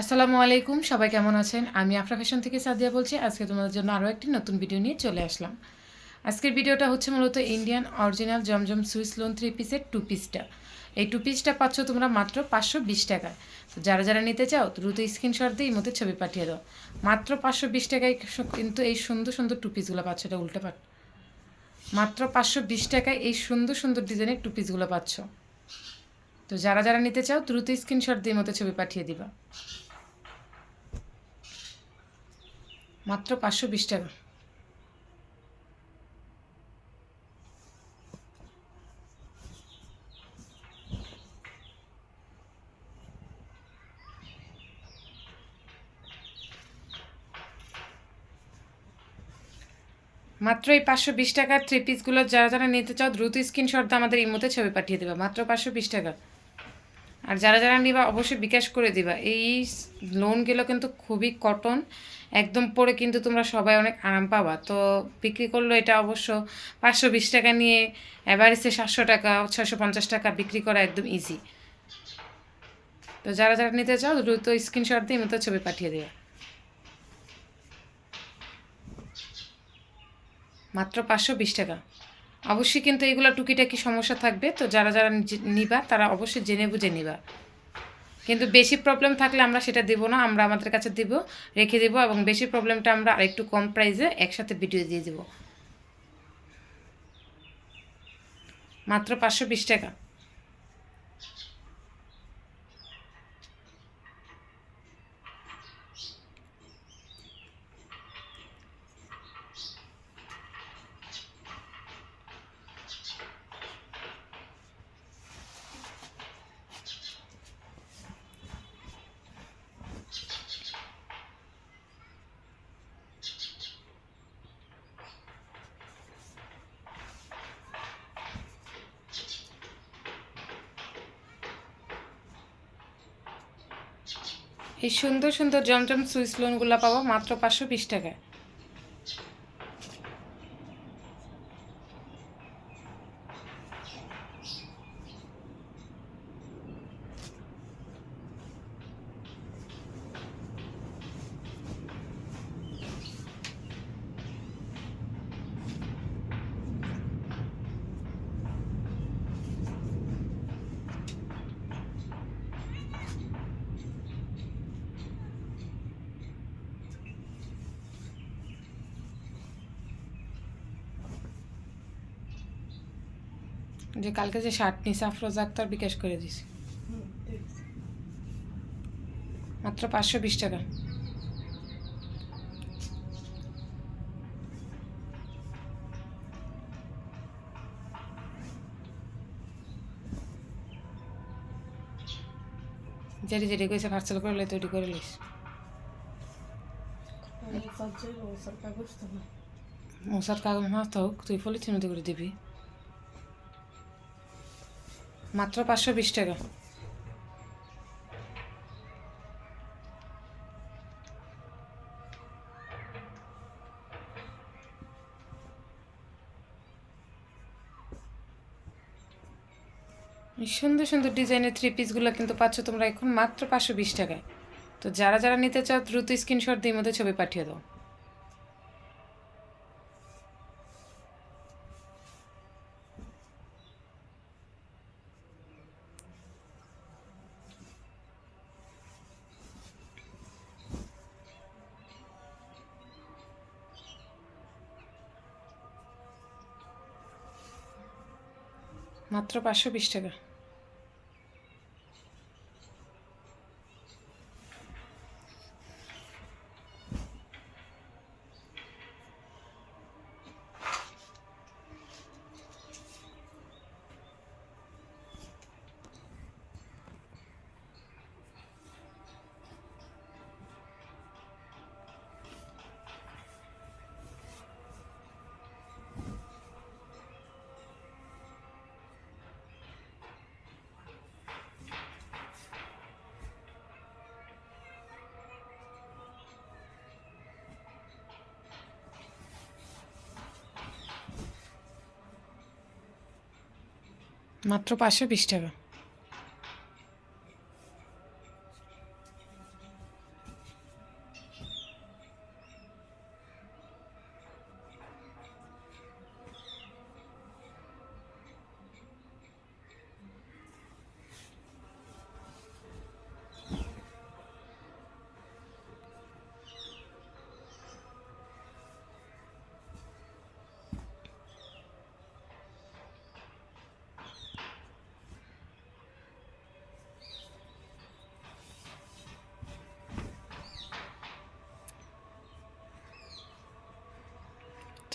আসসালামু আলাইকুম, সবাই কেমন আছেন? আমি আফরা ফ্যাশন থেকে সাদিয়া বলছি। আজকে তোমাদের জন্য আরও একটি নতুন ভিডিও নিয়ে চলে আসলাম। আজকের ভিডিওটা হচ্ছে মূলত Indian original Zamzam Swiss lawn three পিসের টু। পিসটা এই টু পিসটা পাচ্ছ তোমরা মাত্র পাঁচশো বিশ টাকায়। তো যারা যারা নিতে চাও, দ্রুত স্ক্রিনশট দিয়ে মধ্যে ছবি পাঠিয়ে দাও। মাত্র পাঁচশো বিশ টাকায় কিন্তু এই সুন্দর সুন্দর টু পিসগুলো পাচ্ছ, এটা উল্টে পাঠ মাত্র পাঁচশো বিশ টাকায় এই সুন্দর সুন্দর ডিজাইনের টু পিসগুলো পাচ্ছ। তো যারা যারা নিতে চাও, দ্রুত স্ক্রিনশট দিয়ে মতো ছবি পাঠিয়ে দিবা। মাত্র পাঁচশো বিশ টাকা। মাত্র এই পাঁচশো বিশ টাকার থ্রি পিসগুলো যারা যারা নিতে চাও, দ্রুত স্ক্রিনশট আমাদের ইমোতে ছবি পাঠিয়ে দেবে। মাত্র পাঁচশো বিশ টাকা। আর যারা যারা নিবা, অবশ্যই বিকাশ করে দিবা। এই লোনগুলো কিন্তু খুবই কটন একদম পরে কিন্তু তোমরা সবাই অনেক আরাম পাবা। তো বিক্রি করল এটা অবশ্য পাঁচশো বিশ টাকা নিয়ে অ্যাভারেজে সাতশো টাকা ছশো পঞ্চাশ টাকা বিক্রি করা একদম ইজি তো যারা যারা নিতে চাও, দ্রুত স্ক্রিনশট দিয়ে মতো ছবি পাঠিয়ে দেবে মাত্র পাঁচশো বিশ টাকা। অবশ্যই কিন্তু এগুলো টুকিটাকি সমস্যা থাকবে। তো যারা যারা নিবা, তারা অবশ্যই জেনে বুঝে নিবা। কিন্তু বেশি প্রবলেম থাকলে আমরা সেটা দেবো না, আমরা আমাদের কাছে দিব, রেখে দেবো এবং বেশি প্রবলেমটা আমরা আরেকটু কম প্রাইসে একসাথে ভিডিও দিয়ে দেবো। মাত্র পাঁচশো বিশ টাকা। এই সুন্দর সুন্দর জমজম সুইস লোনগুলো পাবো মাত্র পাঁচশো বিশ টাকায়। যে কালকে যে শার্ট নিছে আফরোজ আক্তার বিকাশ করে দিছি। মাত্র পাঁচশো বিশ টাকা। যেটি যেটি কইছে পার্সেল করলে তৈরি করে লিস মশার কাগজ মাছ হোক তুই পলিথিন মতো করে দিবি। মাত্র পাঁচশো বিশ টাকা। সুন্দর সুন্দর ডিজাইনের থ্রি পিসগুলো কিন্তু পাচ্ছ তোমরা এখন মাত্র পাঁচশো বিশ টাকায়। তো যারা যারা নিতে চাও, দ্রুত স্ক্রিনশট দিয়ে মধ্যে ছবি পাঠিয়ে দাও। মাত্র পাঁচশো বিশ টাকা। মাত্র পাঁচশো বিশ টাকা।